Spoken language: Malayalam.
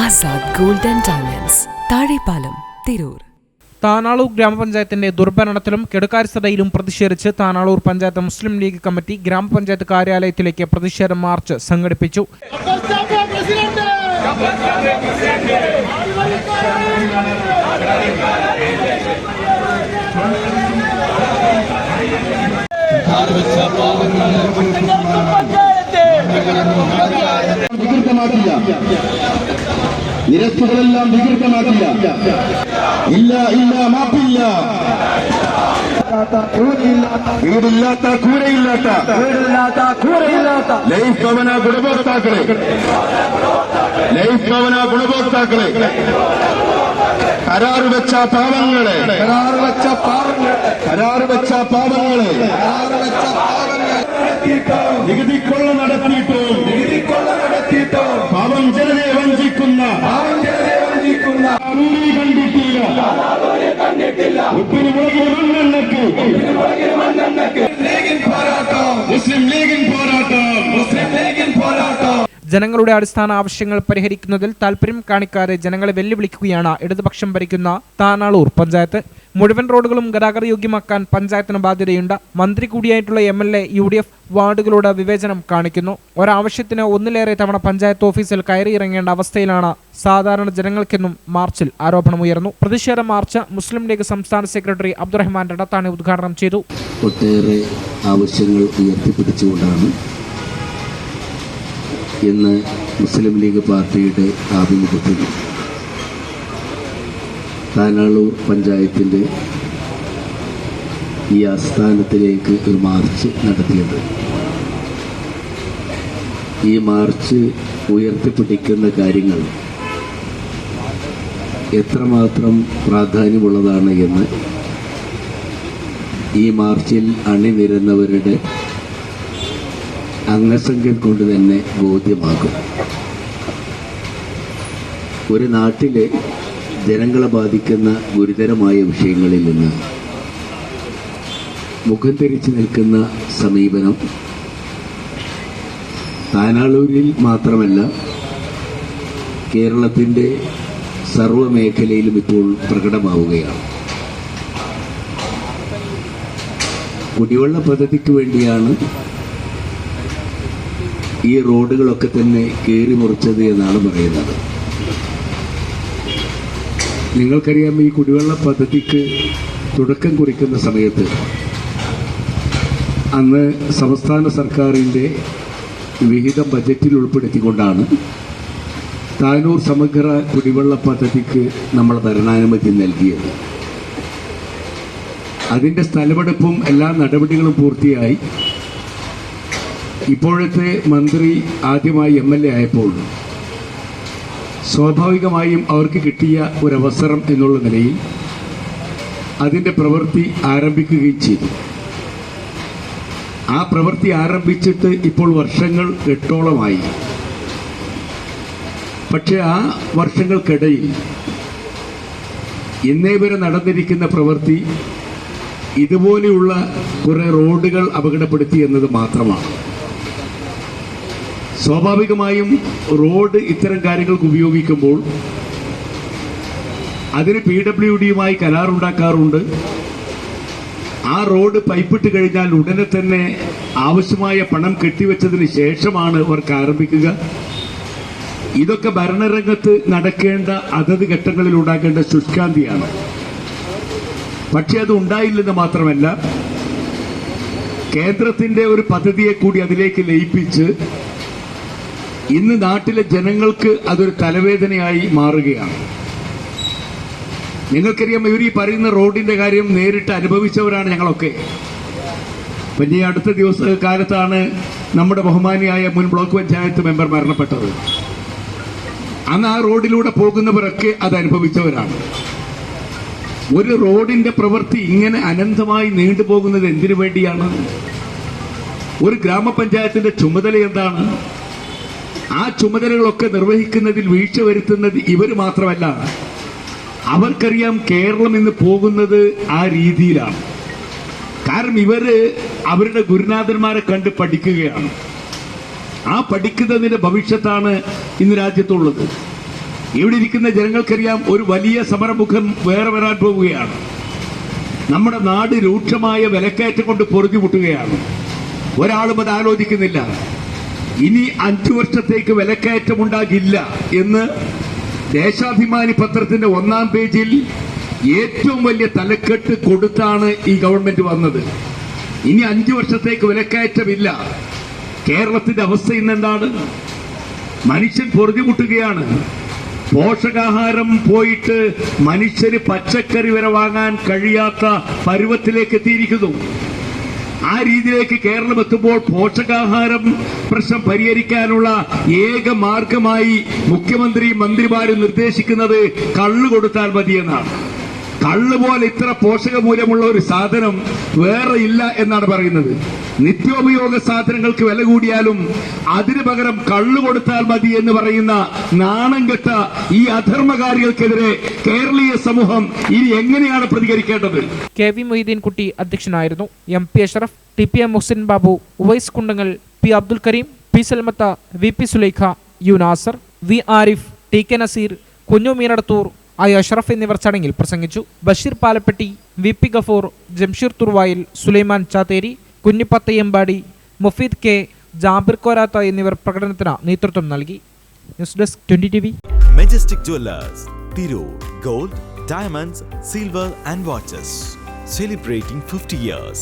Azad gold and diamonds Thazhepalam Tirur. Thanalur ഗ്രാമപഞ്ചായത്തിന്റെ ദുർഭരണത്തിലും കെടുകാര്യസ്ഥതയിലും പ്രതിഷേധിച്ച് താനാളൂർ പഞ്ചായത്ത് മുസ്ലിം ലീഗ് കമ്മിറ്റി ഗ്രാമപഞ്ചായത്ത് കാര്യാലയത്തിലേക്ക് പ്രതിഷേധ മാർച്ച് സംഘടിപ്പിച്ചു. നിരത്തുകളെല്ലാം വികൃതമാക്കില്ല. ഇല്ല ഇല്ല മാപ്പില്ല. വീടില്ലാത്ത കൂരയില്ലാത്ത. വീടില്ലാത്ത കൂരയില്ലാത്ത ലൈഫ് ഭവന ഗുണഭോക്താക്കളെ. ലൈഫ് ഭവന ഗുണഭോക്താക്കളെ. കരാറ് വെച്ച പാവങ്ങളെ. കരാറ് വെച്ച പാവങ്ങളെ. കരാറ് വെച്ച പാവങ്ങളെ കരാറ് വെച്ച പാവങ്ങളെ നികുതി കൊള്ള നടത്തിയിട്ടോ നികുതി കൊള്ള നടത്തിയിട്ടോ പാവം ജനതയെ കണ്ടിട്ടില്ല. ഉപ്പിന് മുളകിൽ മണ്ണെണ്ണക്ക്. മുസ്ലിം ലീഗിൻ ജനങ്ങളുടെ അടിസ്ഥാന ആവശ്യങ്ങൾ പരിഹരിക്കുന്നതിൽ താൽപര്യം കാണിക്കാതെ ജനങ്ങളെ വെല്ലുവിളിക്കുകയാണ് ഇടതുപക്ഷം ഭരിക്കുന്ന താനാളൂർ പഞ്ചായത്ത്. മുഴുവൻ റോഡുകളും ഗതാഗത യോഗ്യമാക്കാൻ പഞ്ചായത്തിന് ബാധ്യതയുണ്ട്. മന്ത്രി കൂടിയായിട്ടുള്ള M L A U D F വാർഡുകളോട് വിവേചനം കാണിക്കുന്നു. ഒരാവശ്യത്തിന് ഒന്നിലേറെ തവണ പഞ്ചായത്ത് ഓഫീസിൽ കയറിയിറങ്ങേണ്ട അവസ്ഥയിലാണ് സാധാരണ ജനങ്ങൾക്കെന്നും മാർച്ചിൽ ആരോപണമുയർന്നു പ്രതിഷേധ മാർച്ച് മുസ്ലിം ലീഗ് സംസ്ഥാന സെക്രട്ടറി അബ്ദുറഹ്മാൻ രടത്താണി ഉദ്ഘാടനം ചെയ്തു. ഒട്ടേറെ ആവശ്യങ്ങൾ ഉയർത്തിപ്പിടിച്ചുകൊണ്ടാണ് ഇന്ന് മുസ്ലിം ലീഗ് പാർട്ടിയുടെ ആഭിമുഖ്യത്തിൽ താനാളൂർ പഞ്ചായത്തിന്റെ ഈ ആസ്ഥാനത്തിലേക്ക് ഒരു മാർച്ച് നടത്തിയത്. ഈ മാർച്ച് ഉയർത്തിപ്പിടിക്കുന്ന കാര്യങ്ങൾ എത്രമാത്രം പ്രാധാന്യമുള്ളതാണ് എന്ന് ഈ മാർച്ചിൽ അണിനിരുന്നവരുടെ അംഗസംഖ്യ കൊണ്ട് തന്നെ ബോധ്യമാകും. ഒരു നാട്ടിലെ ജനങ്ങളെ ബാധിക്കുന്ന ഗുരുതരമായ വിഷയങ്ങളിൽ നിന്ന് മുഖം തിരിച്ചു നിൽക്കുന്ന സമീപനം താനാളൂരിൽ മാത്രമല്ല കേരളത്തിന്റെ സർവമേഖലയിലും ഇപ്പോൾ പ്രകടമാവുകയാണ്. കുടിവെള്ള പദ്ധതിക്ക് വേണ്ടിയാണ് ഈ റോഡുകളൊക്കെ തന്നെ കീറി മുറിച്ചത് എന്നാണ് പറയുന്നത്. നിങ്ങൾക്കറിയാം ഈ കുടിവെള്ള പദ്ധതിക്ക് തുടക്കം കുറിക്കുന്ന സമയത്ത് അന്ന് സംസ്ഥാന സർക്കാരിന്റെ വിഹിതം ബജറ്റിൽ ഉൾപ്പെടുത്തിക്കൊണ്ടാണ് താനൂർ സമഗ്ര കുടിവെള്ള പദ്ധതിക്ക് നമ്മൾ ഭരണാനുമതി നൽകിയത്. അതിന്റെ സ്ഥലമെടുപ്പും എല്ലാ നടപടികളും പൂർത്തിയായി. ഇപ്പോഴത്തെ മന്ത്രി ആദ്യമായി എം എൽ എ ആയപ്പോൾ സ്വാഭാവികമായും അവർക്ക് കിട്ടിയ ഒരവസരം എന്നുള്ള നിലയിൽ അതിന്റെ പ്രവൃത്തി ആരംഭിക്കുകയും ചെയ്തു. ആ പ്രവൃത്തി ആരംഭിച്ചിട്ട് ഇപ്പോൾ വർഷങ്ങൾ എട്ടോളമായി. പക്ഷെ ആ വർഷങ്ങൾക്കിടയിൽ ഇന്നേ വരെ നടന്നിരിക്കുന്ന പ്രവൃത്തി ഇതുപോലെയുള്ള കുറേ റോഡുകൾ അപകടപ്പെടുത്തി എന്നത് മാത്രമാണ്. സ്വാഭാവികമായും റോഡ് ഇത്തരം കാര്യങ്ങൾക്ക് ഉപയോഗിക്കുമ്പോൾ അതിന് പി ഡബ്ല്യു ഡിയുമായി കരാറുണ്ടാക്കാറുണ്ട്. ആ റോഡ് പൈപ്പിട്ട് കഴിഞ്ഞാൽ ഉടനെ തന്നെ ആവശ്യമായ പണം കെട്ടിവെച്ചതിന് ശേഷമാണ് അവർക്ക് ആരംഭിക്കുക. ഇതൊക്കെ ഭരണരംഗത്ത് നടക്കേണ്ട അതത് ഘട്ടങ്ങളിൽ ഉണ്ടാക്കേണ്ട ശുഷ്കാന്തിയാണ്. പക്ഷെ അത് ഉണ്ടായില്ലെന്ന് മാത്രമല്ല കേന്ദ്രത്തിന്റെ ഒരു പദ്ധതിയെ കൂടി അതിലേക്ക് ലയിപ്പിച്ച് ഇന്ന് നാട്ടിലെ ജനങ്ങൾക്ക് അതൊരു തലവേദനയായി മാറുകയാണ്. നിങ്ങൾക്കറിയാം ഇവർ ഈ പറയുന്ന റോഡിന്റെ കാര്യം നേരിട്ട് അനുഭവിച്ചവരാണ് ഞങ്ങളൊക്കെ. പിന്നെ ഈ അടുത്ത ദിവസ കാലത്താണ് നമ്മുടെ ബഹുമാനിയായ മുൻ ബ്ലോക്ക് പഞ്ചായത്ത് മെമ്പർ മരണപ്പെട്ടത്. അന്ന് ആ റോഡിലൂടെ പോകുന്നവരൊക്കെ അത് അനുഭവിച്ചവരാണ്. ഒരു റോഡിന്റെ പ്രവൃത്തി ഇങ്ങനെ അനന്തമായി നീണ്ടുപോകുന്നത് എന്തിനു വേണ്ടിയാണ്? ഒരു ഗ്രാമപഞ്ചായത്തിന്റെ ചുമതല എന്താണ്? ആ ചുമതലകളൊക്കെ നിർവഹിക്കുന്നതിൽ വീഴ്ച വരുത്തുന്നത് ഇവർ മാത്രമല്ല. അവർക്കറിയാം കേരളം ഇന്ന് പോകുന്നത് ആ രീതിയിലാണ്. കാരണം ഇവർ അവരുടെ ഗുരുനാഥന്മാരെ കണ്ട് പഠിക്കുകയാണ്. ആ പഠിക്കുന്നതിന്റെ ഭവിഷ്യത്താണ് ഇന്ന് രാജ്യത്തുള്ളത്. ഇവിടെ ഇരിക്കുന്ന ജനങ്ങൾക്കറിയാം ഒരു വലിയ സമരമുഖം വേറെ വരാൻ പോവുകയാണ്. നമ്മുടെ നാട് രൂക്ഷമായ വിലക്കയറ്റം കൊണ്ട് പൊറുതി മുട്ടുകയാണ് ഒരാളും അത് ആലോചിക്കുന്നില്ല. ഇനി അഞ്ചു വർഷത്തേക്ക് വിലക്കയറ്റം ഉണ്ടാകില്ല എന്ന് ദേശാഭിമാനി പത്രത്തിന്റെ ഒന്നാം പേജിൽ ഏറ്റവും വലിയ തലക്കെട്ട് കൊടുത്താണ് ഈ ഗവൺമെന്റ് വന്നത്. ഇനി അഞ്ചു വർഷത്തേക്ക് വിലക്കയറ്റമില്ല. കേരളത്തിന്റെ അവസ്ഥ ഇന്നെന്താണ് മനുഷ്യൻ പൊറുതിമുട്ടുകയാണ് പോഷകാഹാരം പോയിട്ട് മനുഷ്യന് പച്ചക്കറി വരെ വാങ്ങാൻ കഴിയാത്ത പരുവത്തിലേക്ക് എത്തിയിരിക്കുന്നു. ആ രീതിയിലേക്ക് കേരളം എത്തുമ്പോൾ പോഷകാഹാരം പ്രശ്നം പരിഹരിക്കാനുള്ള ഏക മാർഗമായി മുഖ്യമന്ത്രി മന്ത്രിമാരും നിർദ്ദേശിക്കുന്നത് കള്ളു കൊടുത്താൽ മതിയെന്നാണ്. കള്ള് പോലെ ഇത്ര പോഷകമൂല്യമുള്ള ഒരു സാധനം വേറെ ഇല്ല എന്നാണ് പറയുന്നത്. നിത്യോപയോഗ സാധനങ്ങൾക്ക് വില കൂടിയാലും അതിന് പകരം കള്ളു കൊടുത്താൽ മതി എന്ന് പറയുന്ന നാണം കെട്ട ഈ അധർമ്മകാരികൾക്കെതിരെ കേരളീയ സമൂഹം ഇനി എങ്ങനെയാണ് പ്രതികരിക്കേണ്ടത്? കെ വി മൊയ്തീൻ കുട്ടി അധ്യക്ഷനായിരുന്നു. M P Ashraf T P M Muhsin Babu Uvais Kundangal P Abdul Kareem P Salmath V P Sulaikha U Nasar V Arif T K Naseer Kunju Meenadathur I Ashraf എന്നിവർ ചടങ്ങിൽ പ്രസംഗിച്ചു. ബഷീർ പാലപ്പെട്ടി വി പി ഗഫൂർ ജംഷീർ തുർവായിൽ സുലൈമാൻ ചാത്തേരി കുഞ്ഞിപ്പത്തയ്യമ്പാടി മുഫീദ് കെ ജാബിർ കോരാത്ത എന്നിവർ പ്രകടനത്തിന് നേതൃത്വം നൽകി. News desk twenty T V. Majestic jewellers Tirur gold diamonds silver and watches celebrating 50 years.